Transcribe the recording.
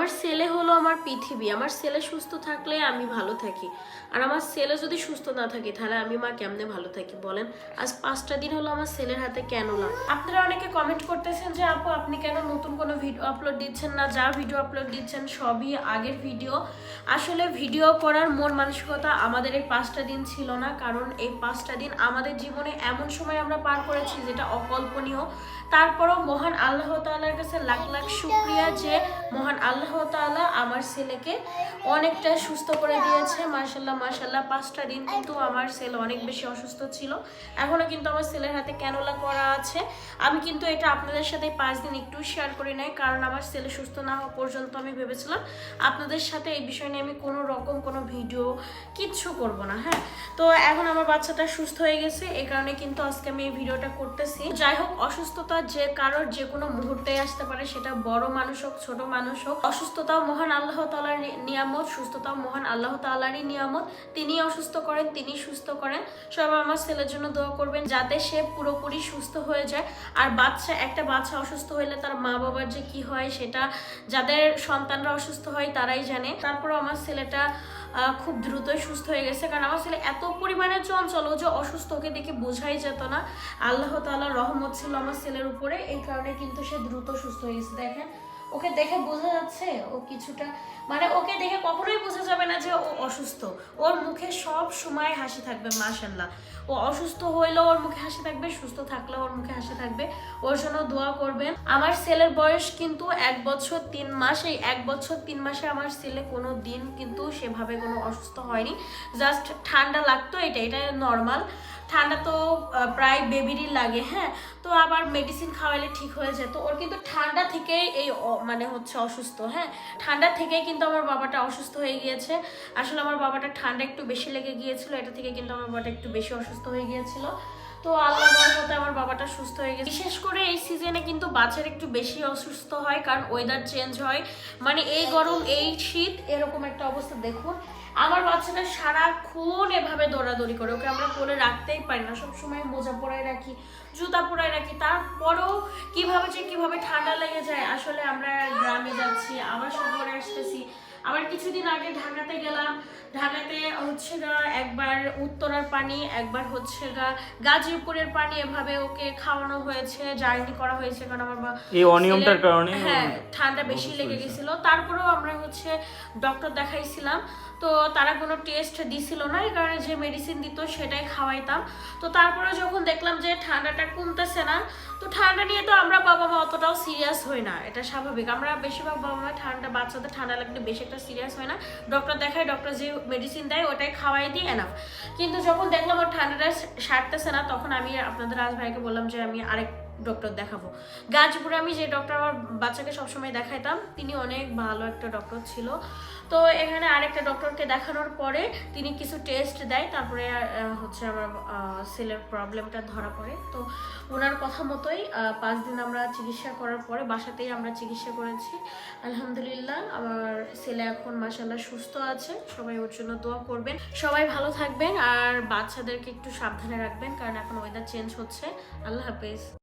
আমার ছেলে হলো আমার পৃথিবী। আমার ছেলে সুস্থ থাকলে আমি ভালো থাকি। আর আমার ছেলে যদি সুস্থ না থাকে, তাহলে আমি মা কেমনে ভালো থাকি বলেন? আজ পাঁচটা দিন হলো আমার ছেলের হাতে কেন না আপনারা অনেকে কমেন্ট করতেছেন যে, আপু, আপনি কেন নতুন কোনো ভিডিও আপলোড দিচ্ছেন না? যা ভিডিও আপলোড দিচ্ছেন সবই আগের ভিডিও আসলে ভিডিও করার মন মানসিকতা আমাদের এই পাঁচটা দিন ছিল না, কারণ এই পাঁচটা দিন আমাদের জীবনে এমন সময় আমরা পার করেছি যেটা অকল্পনীয়। তারপরও মহান আল্লাহ তাআলার কাছে লাখ লাখ শুক্রিয়া যে মহান আল্লাহ তাআলা আমার ছেলেকে অনেকটা সুস্থ করে দিয়েছে। মার্শাল্লাহ মার্শাল্লাহ পাঁচটা দিন কিন্তু আমার ছেলে অনেক বেশি অসুস্থ ছিল। এখনও কিন্তু আমার ছেলের হাতে ক্যানোলা করা আছে। আমি কিন্তু এটা আপনাদের সাথে পাঁচ দিন একটু শেয়ার করি নাই, কারণ আমার ছেলে সুস্থ না হওয়া পর্যন্ত আমি ভেবেছিলাম আপনাদের সাথে এই বিষয় নিয়ে আমি কোনো রকম কোনো ভিডিও কিচ্ছু করব না হ্যাঁ? তো এখন আমার বাচ্চাটা সুস্থ হয়ে গেছে এই কারণে কিন্তু আজকে আমি এই ভিডিওটা করতেছি। যাই হোক, অসুস্থতা যে কারোর যে কোনো মুহূর্তে আসতে পারে, সেটা বড় মানুষ হোক, ছোট মানুষ হোক অসুস্থতাও মহান আল্লাহ তালার নিয়ামত, সুস্থতাও মহান আল্লাহ তালারই নিয়ামত। তিনি অসুস্থ করেন, তিনি সুস্থ করেন। সবাই আমার ছেলের জন্য দোয়া করবেন যাতে সে পুরোপুরি সুস্থ হয়ে যায়। আর বাচ্চা, একটা বাচ্চা অসুস্থ হলে তার মা বাবার যে কি হয় সেটা যাদের সন্তানরা অসুস্থ হয় তারাই জানে। তারপর আমার ছেলেটা খুব দ্রুতই সুস্থ হয়ে গেছে। কারণ আমার ছেলে এত পরিমাণে চঞ্চল যে অসুস্থ ওকে দেখে বোঝাই যেত না। আল্লাহ তাআলার রহমত ছিল আমার ছেলের উপরে। এই কারণে কিন্তু সে দ্রুত সুস্থ হয়ে গেছে। দেখেন ওকে দেখে বোঝা যাচ্ছে ও কিছুটা মানে ওকে দেখে কখনোই বোঝা যাবে না যে ও অসুস্থ। ওর মুখে সব সময় হাসি থাকবে মাশাল্লাহ ও অসুস্থ হইলেও ওর মুখে হাসি থাকবে, সুস্থ থাকলেও ওর মুখে হাসি থাকবে। ওর জন্য দোয়া করবেন। আমার ছেলের বয়স কিন্তু এক বছর তিন মাস। এই এক বছর তিন মাসে আমার ছেলে কোনো দিন কিন্তু সেভাবে কোনো অসুস্থ হয়নি। জাস্ট ঠান্ডা লাগতো, এটা এটা নর্মাল ঠান্ডা তো প্রায় বেবিরই লাগে হ্যাঁ? তো আবার মেডিসিন খাওয়ালে ঠিক হয়ে যেত ওর কিন্তু ঠান্ডা থেকেই এই মানে হচ্ছে অসুস্থ হ্যাঁ? ঠান্ডা থেকেই কিন্তু আমার বাবাটা অসুস্থ হয়ে গিয়েছে। আসলে আমার বাবাটা ঠান্ডা একটু বেশি লেগে গিয়েছিল, এটা থেকে কিন্তু আমার বাবাটা একটু বেশি অসুস্থ হয়ে গিয়েছিল। তো আল্লাহ মতে আমার বাবাটা সুস্থ হয়ে গেছে। বিশেষ করে এই সিজনে কিন্তু বাচ্চার একটু বেশি অসুস্থ হয়, কারণ ওয়েদার চেঞ্জ হয়। মানে এই গরম, এই শীত, এরকম একটা অবস্থা। দেখুন, আমার বাচ্চাটা সারাক্ষণ এভাবে দৌড়াদৌড়ি করে। ওকে আমরা কোলে রাখতেই পারি না। সবসময় মোজা পরায় রাখি, জুতা পরায় রাখি। তারপরেও কীভাবে যে কীভাবে ঠান্ডা লেগে যায়, আসলে আমরা গ্রামে যাচ্ছি, আবার শহরে আসতেছি। আবার কিছুদিন আগে ঢাকাতে গেলাম। ঢাকাতে হচ্ছে গা একবার উত্তরার পানি একবার হচ্ছে গা গাজীপুরের পানি এভাবে ওকে খাওয়ানো হয়েছে জার্নি করা হয়েছে কারণ আমার বা- এই অনিয়মটার কারণে হ্যাঁ ঠান্ডা বেশি লেগে। গেছিল। তারপরেও আমরা হচ্ছে ডক্টর দেখাইছিলাম। তো তারা কোনো টেস্ট দিছিল না এই কারণে যে মেডিসিন দিত সেটাই খাওয়াইতাম। তো তারপরে যখন দেখলাম যে ঠান্ডাটা কমতেছে না তো ঠান্ডা নিয়ে তো আমরা বাবা মা অতটাও সিরিয়াস হই না এটা স্বাভাবিক। আমরা বেশিরভাগ বাবা মা ঠান্ডা বাচ্চাদের ঠান্ডা লাগলে বেশি একটা সিরিয়াস হয় না। ডক্টর দেখায় ডক্টর যে মেডিসিন দেয়, ওটাই খাওয়াই দিই এনাফ কিন্তু যখন দেখলাম ওর ঠান্ডাটা সারতেছে না, তখন আমি আপনাদের রাজ ভাইকে বললাম যে আমি আরেক ডক্টর দেখাবো। গাজীপুরে আমি যে ডক্টর আমার বাচ্চাকে সবসময় দেখাইতাম, তিনি অনেক ভালো একটা ডক্টর ছিল। তো এখানে আরেকটা ডক্টরকে দেখানোর পরে তিনি কিছু টেস্ট দেয়, তারপরে হচ্ছে আমার ছেলের প্রবলেমটা ধরা পড়ে। তো ওনার কথা মতোই পাঁচ দিন আমরা চিকিৎসা করার পরে বাসাতেই আমরা চিকিৎসা করেছি। আলহামদুলিল্লাহ, আমার ছেলে এখন মাসাল্লাহ সুস্থ আছে। সবাই ওর জন্য দোয়া করবেন। সবাই ভালো থাকবেন আর বাচ্চাদেরকে একটু সাবধানে রাখবেন, কারণ এখন ওয়েদার চেঞ্জ হচ্ছে। আল্লাহ হাফেজ।